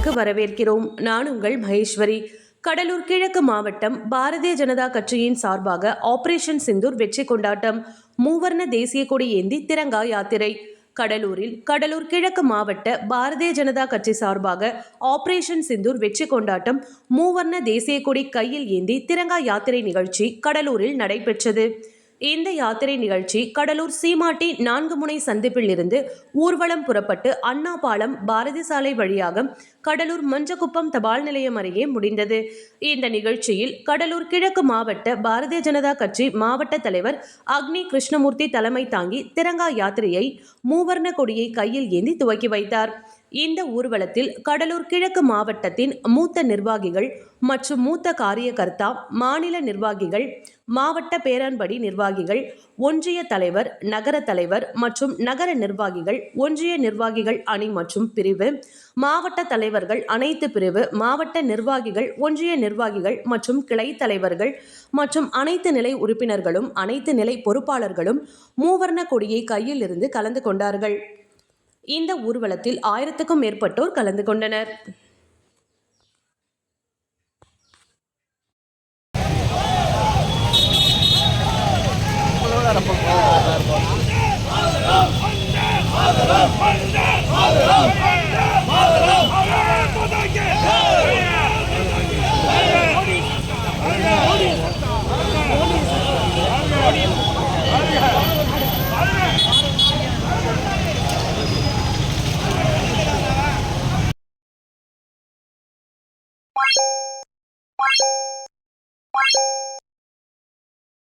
செய்திகளுக்கு வரவேற்கிறோம். நான் உங்கள் மகேஸ்வரி. கடலூர் கிழக்கு மாவட்டம் பாரதிய ஜனதா கட்சியின் சார்பாக ஆபரேஷன் சிந்தூர் வெற்றி கொண்டாட்டம். மூவர்ண தேசிய கொடி ஏந்தி திரங்கா யாத்திரை. கடலூரில் கடலூர் கிழக்கு மாவட்ட பாரதிய ஜனதா கட்சி சார்பாக ஆபரேஷன் சிந்தூர் வெற்றி கொண்டாட்டம். மூவர்ண தேசிய கொடி கையில் ஏந்தி திரங்கா யாத்திரை நிகழ்ச்சி கடலூரில் நடைபெற்றது. இந்த யாத்திரை நிகழ்ச்சி கடலூர் சீமாட்டி நான்கு முனை சந்திப்பில் இருந்து ஊர்வலம் புறப்பட்டு அண்ணா பாலம் பாரதி சாலை வழியாக கடலூர் மஞ்சக்குப்பம் தபால் நிலையம் அருகே முடிந்தது. இந்த நிகழ்ச்சியில் கடலூர் கிழக்கு மாவட்ட பாரதிய ஜனதா கட்சி மாவட்ட தலைவர் அக்னி கிருஷ்ணமூர்த்தி தலைமை தாங்கி திரங்கா யாத்திரையை மூவர்ண கொடியை கையில் ஏந்தி துவக்கி வைத்தார். இந்த ஊர்வலத்தில் கடலூர் கிழக்கு மாவட்டத்தின் மூத்த நிர்வாகிகள் மற்றும் மூத்த காரியகர்த்தா மாநில நிர்வாகிகள் மாவட்ட பேரன்படி நிர்வாகிகள் ஒன்றிய தலைவர் நகர தலைவர் மற்றும் நகர நிர்வாகிகள் ஒன்றிய நிர்வாகிகள் அணி மற்றும் பிரிவு மாவட்ட தலைவர்கள் அனைத்து பிரிவு மாவட்ட நிர்வாகிகள் ஒன்றிய நிர்வாகிகள் மற்றும் கிளை தலைவர்கள் மற்றும் அனைத்து நிலை உறுப்பினர்களும் அனைத்து நிலை பொறுப்பாளர்களும் மூவர்ண கொடியை கையில் இருந்து கலந்து கொண்டார்கள். இந்த ஊர்வலத்தில் ஆயிரத்துக்கும் மேற்பட்டோர் கலந்து கொண்டனர்.